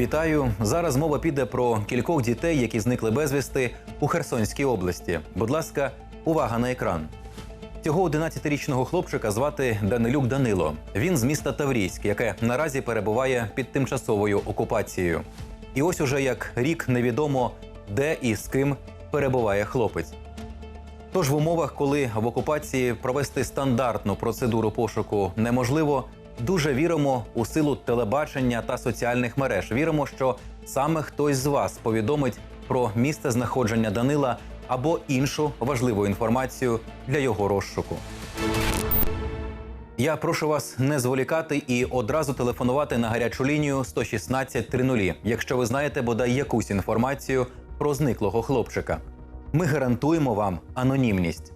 Вітаю! Зараз мова піде про кількох дітей, які зникли безвісти у Херсонській області. Будь ласка, увага на екран. Цього 11-річного хлопчика звати Данилюк Данило. Він з міста Таврійськ, яке наразі перебуває під тимчасовою окупацією. І ось уже як рік невідомо, де і з ким перебуває хлопець. Тож в умовах, коли в окупації провести стандартну процедуру пошуку неможливо, дуже віримо у силу телебачення та соціальних мереж. Віримо, що саме хтось з вас повідомить про місце знаходження Данила або іншу важливу інформацію для його розшуку. Я прошу вас не зволікати і одразу телефонувати на гарячу лінію 116 30, якщо ви знаєте бодай якусь інформацію про зниклого хлопчика. Ми гарантуємо вам анонімність.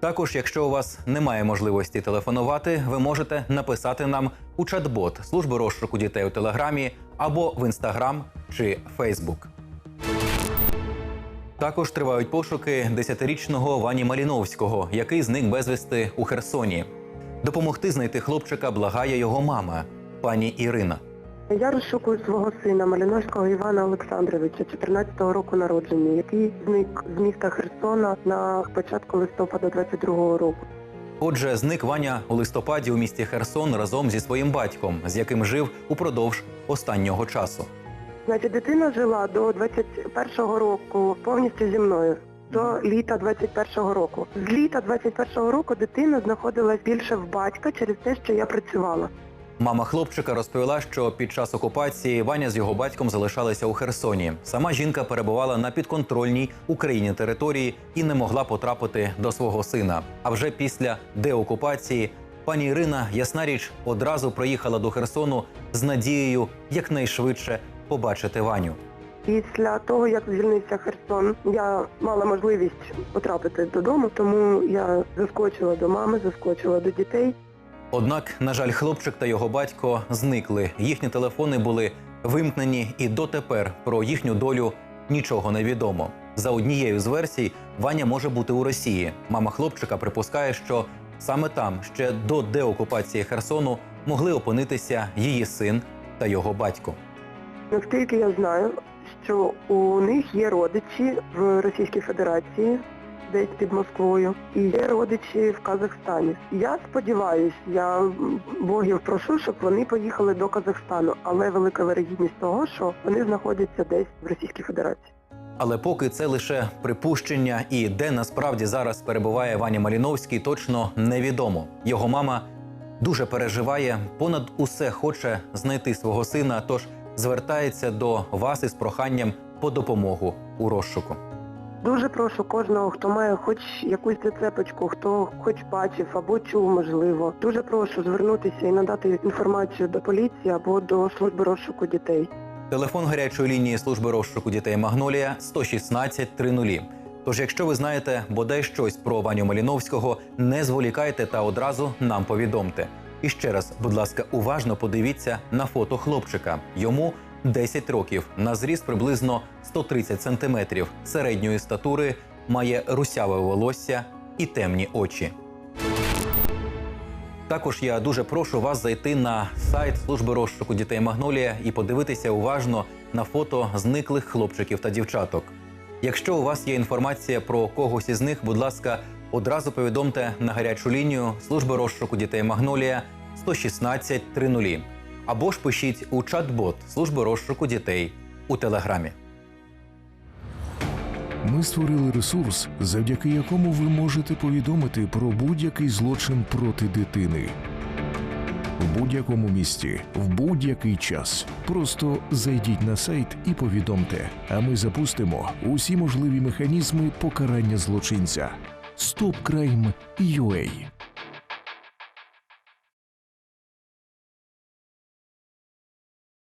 Також, якщо у вас немає можливості телефонувати, ви можете написати нам у чат-бот служби розшуку дітей у Телеграмі або в Інстаграм чи Фейсбук. Також тривають пошуки 10-річного Вані Маліновського, який зник безвісти у Херсоні. Допомогти знайти хлопчика благає його мама, пані Ірина. Я розшукую свого сина Маліновського Івана Олександровича, 14-го року народження, який зник з міста Херсона на початку листопада 22-го року. Отже, зник Ваня у листопаді у місті Херсон разом зі своїм батьком, з яким жив упродовж останнього часу. Значить, дитина жила до 21-го року повністю зі мною. До літа 21-го року. З літа 21-го року дитина знаходилась більше в батька через те, що я працювала. Мама хлопчика розповіла, що під час окупації Ваня з його батьком залишалися у Херсоні. Сама жінка перебувала на підконтрольній Україні території і не могла потрапити до свого сина. А вже після деокупації пані Ірина, ясна річ, одразу приїхала до Херсону з надією якнайшвидше побачити Ваню. Після того, як звільнився Херсон, я мала можливість потрапити додому, тому я заскочила до мами, заскочила до дітей. Однак, на жаль, хлопчик та його батько зникли. Їхні телефони були вимкнені, і дотепер про їхню долю нічого не відомо. За однією з версій, Ваня може бути у Росії. Мама хлопчика припускає, що саме там ще до деокупації Херсону могли опинитися її син та його батько. Наскільки я знаю, що у них є родичі в Російській Федерації, десь під Москвою, і є родичі в Казахстані. Я сподіваюся, я богів прошу, щоб вони поїхали до Казахстану, але велика вирогідність того, що вони знаходяться десь в Російській Федерації. Але поки це лише припущення, і де насправді зараз перебуває Ваня Маліновський, точно невідомо. Його мама дуже переживає, понад усе хоче знайти свого сина, тож звертається до вас із проханням по допомогу у розшуку. Дуже прошу кожного, хто має хоч якусь зацепочку, хто хоч бачив або чув, можливо. Дуже прошу звернутися і надати інформацію до поліції або до служби розшуку дітей. Телефон гарячої лінії служби розшуку дітей Магнолія 116 30. Тож, якщо ви знаєте бодай щось про Ваню Маліновського, не зволікайте та одразу нам повідомте. І ще раз, будь ласка, уважно подивіться на фото хлопчика. Йому 10 років, на зріст приблизно 130 сантиметрів, середньої статури, має русяве волосся і темні очі. Також я дуже прошу вас зайти на сайт служби розшуку дітей Магнолія і подивитися уважно на фото зниклих хлопчиків та дівчаток. Якщо у вас є інформація про когось із них, будь ласка, одразу повідомте на гарячу лінію служби розшуку дітей Магнолія 116 30 або ж пишіть у чат-бот служби розшуку дітей у телеграмі. Ми створили ресурс, завдяки якому ви можете повідомити про будь-який злочин проти дитини. В будь-якому місті, в будь-який час. Просто зайдіть на сайт і повідомте, а ми запустимо усі можливі механізми покарання злочинця. StopCrime.ua